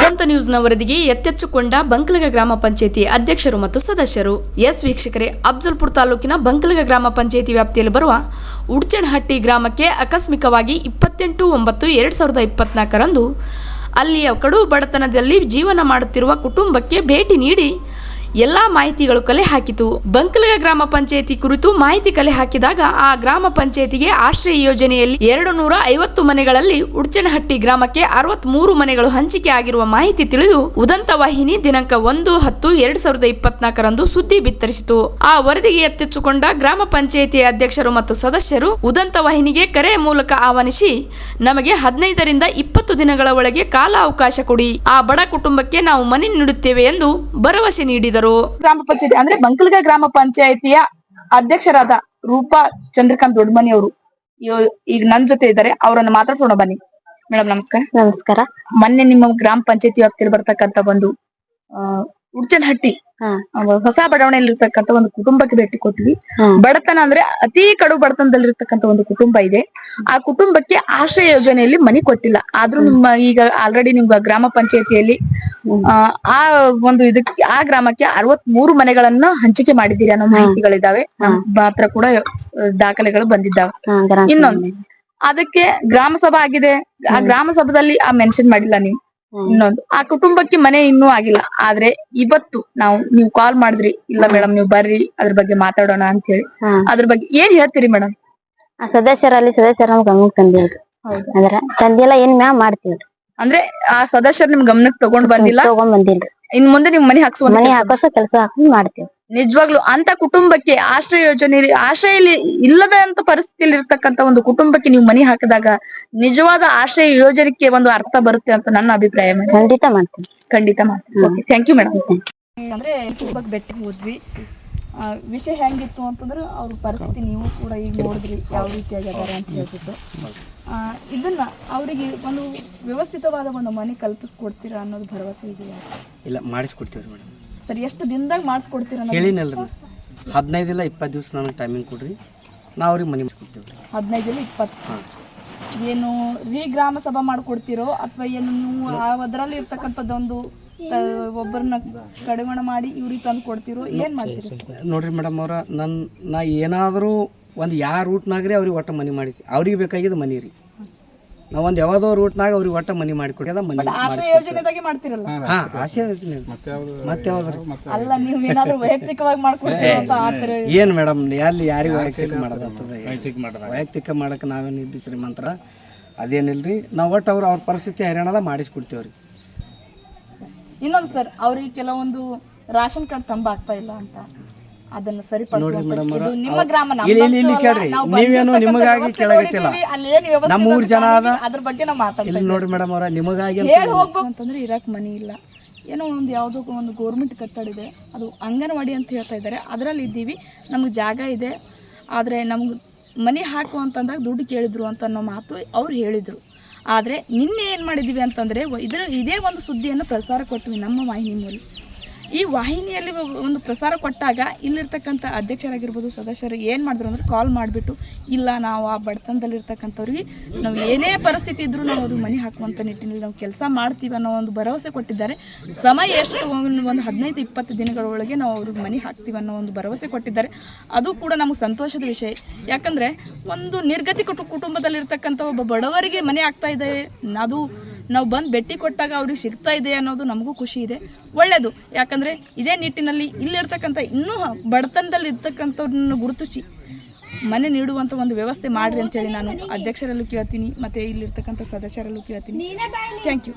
ನ್ಯೂಸ್ನ ವರದಿಗೆ ಎತ್ತೆಚ್ಚುಕೊಂಡ ಬಂಕಲಗ ಗ್ರಾಮ ಪಂಚಾಯಿತಿ ಅಧ್ಯಕ್ಷರು ಮತ್ತು ಸದಸ್ಯರು. ಎಸ್ ವೀಕ್ಷಕರೇ ಅಫ್ಜಲ್ಪುರ ತಾಲೂಕಿನ ಬಂಕಲಗ ಗ್ರಾಮ ಪಂಚಾಯಿತಿ ವ್ಯಾಪ್ತಿಯಲ್ಲಿ ಬರುವ ಉಡ್ಚಣಹಟ್ಟಿ ಗ್ರಾಮಕ್ಕೆ ಆಕಸ್ಮಿಕವಾಗಿ ಇಪ್ಪತ್ತೆಂಟು ಒಂಬತ್ತು ಎರಡು ಸಾವಿರದ ಇಪ್ಪತ್ನಾಲ್ಕರಂದು ಅಲ್ಲಿಯ ಕಡು ಬಡತನದಲ್ಲಿ ಜೀವನ ಮಾಡುತ್ತಿರುವ ಕುಟುಂಬಕ್ಕೆ ಭೇಟಿ ನೀಡಿ ಎಲ್ಲ ಮಾಹಿತಿಗಳು ಕಲೆ ಹಾಕಿತು. ಬಂಕಲಗ ಗ್ರಾಮ ಪಂಚಾಯತಿ ಕುರಿತು ಮಾಹಿತಿ ಕಲೆ ಹಾಕಿದಾಗ ಆ ಗ್ರಾಮ ಪಂಚಾಯತಿಗೆ ಆಶ್ರಯ ಯೋಜನೆಯಲ್ಲಿ ಎರಡು ನೂರ ಐವತ್ತು ಮನೆಗಳಲ್ಲಿ ಉಡ್ಚನಹಟ್ಟಿ ಗ್ರಾಮಕ್ಕೆ ಅರವತ್ಮೂರು ಮನೆಗಳು ಹಂಚಿಕೆ ಆಗಿರುವ ಮಾಹಿತಿ ತಿಳಿದು ಉದಂತ ವಾಹಿನಿ ದಿನಾಂಕ ಒಂದು ಹತ್ತು ಎರಡ್ ಸಾವಿರದ ಇಪ್ಪತ್ನಾಲ್ಕರಂದು ಸುದ್ದಿ ಬಿತ್ತರಿಸಿತು. ಆ ವರದಿಗೆ ಎತ್ತೆಚ್ಚುಕೊಂಡ ಗ್ರಾಮ ಪಂಚಾಯಿತಿ ಅಧ್ಯಕ್ಷರು ಮತ್ತು ಸದಸ್ಯರು ಉದಂತ ವಾಹಿನಿಗೆ ಕರೆ ಮೂಲಕ ಆಹ್ವಾನಿಸಿ, ನಮಗೆ ಹದಿನೈದರಿಂದ ಇಪ್ಪತ್ತು ದಿನಗಳ ಒಳಗೆ ಕಾಲ ಅವಕಾಶ ಕೊಡಿ. ಆ ಬಡ ಕುಟುಂಬಕ್ಕೆ ನಾವು ಮನೆ ನೀಡುತ್ತೇವೆ ಎಂದು ಭರವಸೆ ನೀಡಿದರು. ಗ್ರಾಮ ಪಂಚಾಯತಿ ಅಂದ್ರೆ ಬಂಕಲ್ಗ ಗ್ರಾಮ ಪಂಚಾಯತಿಯ ಅಧ್ಯಕ್ಷರಾದ ರೂಪಾ ಚಂದ್ರಕಾಂತ್ ದೊಡ್ಡಮನಿ ಅವರು. ಈಗ ನನ್ ಜೊತೆ ಇದ್ದಾರೆ. ಅವರನ್ನು ಮಾತಾಡ್ಸೋಣ ಬನ್ನಿ. ಮೇಡಮ್ ನಮಸ್ಕಾರ. ನಮಸ್ಕಾರ. ಮೊನ್ನೆ ನಿಮ್ಮ ಗ್ರಾಮ ಪಂಚಾಯತಿ ವ್ಯಾಪ್ತಿಯಲ್ಲಿ ಬರ್ತಕ್ಕಂತ ಒಂದು ಉಡ್ಚನಹಟ್ಟಿ ಹೊಸ ಬಡಾವಣೆಯಲ್ಲಿ ಇರ್ತಕ್ಕಂತ ಒಂದು ಕುಟುಂಬಕ್ಕೆ ಭೇಟಿ ಕೊಟ್ವಿ. ಬಡತನ ಅಂದ್ರೆ ಅತಿ ಕಡು ಬಡತನದಲ್ಲಿರ್ತಕ್ಕಂತ ಒಂದು ಕುಟುಂಬ ಇದೆ. ಆ ಕುಟುಂಬಕ್ಕೆ ಆಶ್ರಯ ಯೋಜನೆಯಲ್ಲಿ ಮನೆ ಕೊಟ್ಟಿಲ್ಲ. ಆದ್ರೂ ನಿಮ್ಮ ಈಗ ಆಲ್ರೆಡಿ ನಿಮ್ಮ ಗ್ರಾಮ ಪಂಚಾಯತಿಯಲ್ಲಿ ಆ, ಒಂದು ಇದಕ್ಕೆ ಆ ಗ್ರಾಮಕ್ಕೆ ಅರವತ್ ಮೂರು ಮನೆಗಳನ್ನ ಹಂಚಿಕೆ ಮಾಡಿದ್ದೀರಿ ಅನ್ನೋ ಮಾಹಿತಿಗಳಿದಾವೆ. ಮಾತ್ರ ಕೂಡ ದಾಖಲೆಗಳು ಬಂದಿದ್ದಾವೆ. ಇನ್ನೊಂದು. ಅದಕ್ಕೆ ಗ್ರಾಮ ಸಭಾ ಆಗಿದೆ. ಆ ಗ್ರಾಮ ಸಭಾದಲ್ಲಿ ಆ ಮೆನ್ಷನ್ ಮಾಡಿಲ್ಲ ನೀವು. ಇನ್ನೊಂದು. ಆ ಕುಟುಂಬಕ್ಕೆ ಮನೆ ಇನ್ನೂ ಆಗಿಲ್ಲ. ಆದ್ರೆ ಇವತ್ತು ನಾವು ನೀವು ಕಾಲ್ ಮಾಡಿದ್ರಿ. ಇಲ್ಲ ಮೇಡಮ್ ನೀವು ಬರ್ರಿ. ಅದ್ರ ಬಗ್ಗೆ ಮಾತಾಡೋಣ ಅಂತ ಹೇಳಿ. ಅದ್ರ ಬಗ್ಗೆ ಏನ್ ಹೇಳ್ತೀರಿ ಮೇಡಮ್ ಆ ಸದಸ್ಯರಲ್ಲಿ ಸದಸ್ಯರ ನಮ್ ಗಮನಕ್ಕೆ ತಂದಿಲ್ರಿ. ಅಂದ್ರ ತಂದಿಲ್ಲ ಏನ್ ಮ್ಯಾಮ್ ಮಾಡ್ತೀವ್ರಿ. ಅಂದ್ರೆ ಆ ಸದಸ್ಯರು ನಿಮ್ ಗಮನಕ್ಕೆ ತಗೊಂಡ್ ಬಂದಿಲ್ಲ? ತಗೊಂಡ್ ಬಂದಿಲ್ರಿ. ಇನ್ ಮುಂದೆ ನಿಮ್ ಮನೆ ಹಾಕ್ಸುವಂತ ಮನೆ ಹಾಕೋಸ ಕೆಲಸ ಹಾಕೊಂಡ್ ಮಾಡ್ತೀವಿ ನಿಜವಾಗ್ಲು ಅಂತ ಕುಟುಂಬಕ್ಕೆ ಆಶ್ರಯ ಯೋಜನೆ ಆಶ್ರಯ ಇಲ್ಲದ ಅಂತ ಪರಿಸ್ಥಿತಿಯಲ್ಲಿ ಇರ್ತಕ್ಕಂತ ಒಂದು ಕುಟುಂಬಕ್ಕೆ ನೀವು ಮನಿ ಹಾಕಿದಾಗ ನಿಜವಾದ ಆಶ್ರಯ ಯೋಜನೆಗೆ ಒಂದು ಅರ್ಥ ಬರುತ್ತೆ ಅಂತ ನನ್ನ ಅಭಿಪ್ರಾಯ ಖಂಡಿತ ಮಾಡ್ತೀನಿ. ಖಂಡಿತ ಮಾಡ್ತೀನಿ. ಥ್ಯಾಂಕ್ ಯು ಮೇಡಮ್ ಅಂದ್ರೆ ಕುಟುಂಬಕ್ಕೆ ಭೇಟಿ ಹೋದ್ವಿ. ಆ, ವಿಷಯ ಹೆಂಗಿತ್ತು ಅಂತಂದ್ರೆ ಅವ್ರ ಪರಿಸ್ಥಿತಿ ನೀವು ಕೂಡ ಈಗ ನೋಡಿದ್ರಿ ಯಾವ ರೀತಿಯಾಗಿ ಅದಾರ ಅಂತ ಹೇಳ್ಬಿಟ್ಟು. ಆ, ಇದನ್ನ ಅವರಿಗೆ ಒಂದು ವ್ಯವಸ್ಥಿತವಾದ ಒಂದು ಮನೆ ಕಲ್ಪಿಸ್ಕೊಡ್ತೀರಾ ಅನ್ನೋದು ಭರವಸೆ ಇದೆಯಾ? ಇಲ್ಲ ಮಾಡಿಸ್ಕೊಡ್ತೀವಿ ಮೇಡಮ್ ಸರಿ ಎಷ್ಟು ದಿನದಾಗ ಮಾಡಿಸ್ಕೊಡ್ತೀರಾ ಹೇಳಿನಲ್ಲ ಹೇಳಿನಲ್ರಿ. ಹದಿನೈದು ಇಲ್ಲ ಇಪ್ಪತ್ತು ದಿವಸ ನನಗೆ ಟೈಮಿಂಗ್ ಕೊಡ್ರಿ. ನಾವು ಅವ್ರಿಗೆ ಮನೆ ಮಾಡಿಸ್ಕೊಡ್ತೀವಿ ರೀ ಇಲ್ಲ ಇಪ್ಪತ್ತು ಏನು ರೀ ಗ್ರಾಮ ಸಭಾ ಮಾಡಿಕೊಡ್ತೀರೋ ಅಥವಾ ಏನು ನೀವು ಆ ಅದರಲ್ಲಿ ಇರ್ತಕ್ಕಂಥದ್ದೊಂದು ಒಬ್ಬರನ್ನ ಕಡಿಮೆ ಮಾಡಿ ಇವ್ರಿಗೆ ತಂದು ಕೊಡ್ತೀರೋ? ಏನು ಮಾಡ್ತೀರಿ ಸರ್? ನೋಡ್ರಿ ಮೇಡಮ್ ಅವ್ರ ನನ್ನ ನಾ ಏನಾದರೂ ಒಂದು ಯಾವ ರೂಟ್ನಾಗ್ರಿ ಅವ್ರಿಗೆ ಒಟ್ಟು ಮನೆ ಮಾಡಿಸಿ. ಅವ್ರಿಗೆ ಬೇಕಾಗಿದ್ದು ಮನೆ ರೀ. ನಾವು ಒಂದು ಯಾವುದೋ ರೂಟ್ನಾಗ ಅವ್ರಿಗೆ ಒಟ್ಟ ಮನಿ ಮಾಡಿಕೊಡ್ಯದ ಮನಿ ಆಶ್ರಯ ಯೋಜನೆದಾಗೆ ಮಾಡ್ತಿರಲ್ಲ? ಹಾ ಆಸೆ ಯೋಜನೆ. ಮತ್ತೆ ಯಾವ್ದು? ಅಲ್ಲ ನೀವು ಏನಾದ್ರೂ ವೈಯಕ್ತಿಕವಾಗಿ ಮಾಡ್ಕೊಡ್ತೀರೋ ಅಂತ ಆತರ ಏನು ಮೇಡಮ್ ಎಲ್ಲಿ ಯಾರಿಗೂ ವೈಯಕ್ತಿಕ ಮಾಡೋದಾಗ್ತದೆ ವೈಯಕ್ತಿಕ ಮಾಡಕ್ಕೆ ನಾವೇನು ಇದ್ದು ಶ್ರೀಮಂತರ ಅದೇನಿಲ್ರಿ? ನಾವು ಒಟ್ಟು ಅವ್ರು ಅವ್ರ ಪರಿಸ್ಥಿತಿ ಹೈರಾಣದ ಮಾಡಿಸ್ಕೊಡ್ತೀವಿ ರೀ ಇನ್ನೊಂದು ಸರ್ ಅವ್ರಿಗೆ ಕೆಲವೊಂದು ರಾಷನ್ ಕಾರ್ಡ್ ತಂಬ ಆಗ್ತಾ ಇಲ್ಲ ಅಂತ. ಅದನ್ನ ಸರಿಪಡಿಸುವಂತ ಇದು ನಿಮ್ಮ ಗ್ರಾಮ ನಮ್ಮ ಇಲ್ಲಿ ಇಲ್ಲಿ ಇಲ್ಲಿ ಬಂತು ಕೇಳ್ರಿ ನೀವೇನು ನಿಮಗಾಗಿ ಕೇಳಾಗತ್ತಿಲ್ಲ ನಮ್ಮ ಊರ್ ಜನ ಅದ ಅದ್ರ ಬಗ್ಗೆ ನಾವು ಮಾತಾಡ್ತೀವಿ ಇಲ್ಲಿ ನೋಡ್ರಿ ಮೇಡಮ್ ಅವ್ರ ನಿಮಗಾಗಿ ಹೇಳಿ ಹೋಗ್ಬೇಕು. ಅಂತಂದ್ರೆ ಇರಕ್ ಮನಿ ಇಲ್ಲ. ಏನೋ ಒಂದು ಯಾವುದೋ ಒಂದು ಗೌರ್ಮೆಂಟ್ ಕಟ್ಟಡ ಇದೆ. ಅದು ಅಂಗನವಾಡಿ ಅಂತ ಹೇಳ್ತಾ ಇದ್ದಾರೆ. ಅದರಲ್ಲಿ ಇದ್ದೀವಿ. ನಮಗೆ ಜಾಗ ಇದೆ. ಆದರೆ ನಮ್ಗೆ ಮನೆ ಹಾಕು ಅಂತಂದಾಗ ದುಡ್ಡು ಕೇಳಿದ್ರು ಅಂತ ಅನ್ನೋ ಮಾತು ಅವ್ರು ಹೇಳಿದರು. ಆದರೆ ನಿನ್ನೆ ಏನು ಮಾಡಿದ್ದೀವಿ ಅಂತಂದರೆ ಇದರ ಇದೇ ಒಂದು ಸುದ್ದಿಯನ್ನು ಪ್ರಸಾರ ಕೊಟ್ವಿ ನಮ್ಮ ವಾಹಿನಿ ಮೂಲಕ. ಈ ವಾಹಿನಿಯಲ್ಲಿ ಒಂದು ಪ್ರಸಾರ ಕೊಟ್ಟಾಗ ಇಲ್ಲಿರ್ತಕ್ಕಂಥ ಅಧ್ಯಕ್ಷರಾಗಿರ್ಬೋದು, ಸದಸ್ಯರು ಏನು ಮಾಡಿದ್ರು ಅಂದ್ರೆ ಕಾಲ್ ಮಾಡಿಬಿಟ್ಟು, ಇಲ್ಲ, ನಾವು ಆ ಬಡತನದಲ್ಲಿರ್ತಕ್ಕಂಥವ್ರಿಗೆ ನಾವು ಏನೇ ಪರಿಸ್ಥಿತಿ ಇದ್ದರೂ ನಾವು ಅದು ಮನೆ ಹಾಕುವಂಥ ನಿಟ್ಟಿನಲ್ಲಿ ನಾವು ಕೆಲಸ ಮಾಡ್ತೀವಿ ಅನ್ನೋ ಒಂದು ಭರವಸೆ ಕೊಟ್ಟಿದ್ದಾರೆ. ಸಮಯ ಎಷ್ಟು ಒಂದು ಹದಿನೈದು, ಇಪ್ಪತ್ತು ದಿನಗಳ ಒಳಗೆ ನಾವು ಅವ್ರಿಗೆ ಮನೆ ಹಾಕ್ತೀವಿ ಅನ್ನೋ ಒಂದು ಭರವಸೆ ಕೊಟ್ಟಿದ್ದಾರೆ. ಅದು ಕೂಡ ನಮಗೆ ಸಂತೋಷದ ವಿಷಯ. ಯಾಕಂದರೆ ಒಂದು ನಿರ್ಗತಿ ಕುಟು ಕುಟುಂಬದಲ್ಲಿರ್ತಕ್ಕಂಥ ಒಬ್ಬ ಬಡವರಿಗೆ ಮನೆ ಆಗ್ತಾ ಇದೆ, ಅದು ನಾವು ಬಂದು ಭೇಟಿ ಕೊಟ್ಟಾಗ ಅವ್ರಿಗೆ ಸಿಗ್ತಾ ಇದೆ ಅನ್ನೋದು ನಮಗೂ ಖುಷಿ ಇದೆ. ಒಳ್ಳೆಯದು ಯಾಕಂದರೆ ಇದೇ ನಿಟ್ಟಿನಲ್ಲಿ ಇಲ್ಲಿರ್ತಕ್ಕಂಥ ಇನ್ನೂ ಬಡತನದಲ್ಲಿ ಇರ್ತಕ್ಕಂಥವ್ರನ್ನ ಗುರುತಿಸಿ ಮನೆ ನೀಡುವಂಥ ಒಂದು ವ್ಯವಸ್ಥೆ ಮಾಡಿರಿ ಅಂತೇಳಿ ನಾನು ಅಧ್ಯಕ್ಷರಲ್ಲೂ ಕೇಳ್ತೀನಿ, ಮತ್ತು ಇಲ್ಲಿರ್ತಕ್ಕಂಥ ಸದಸ್ಯರಲ್ಲೂ ಕೇಳ್ತೀನಿ. Thank you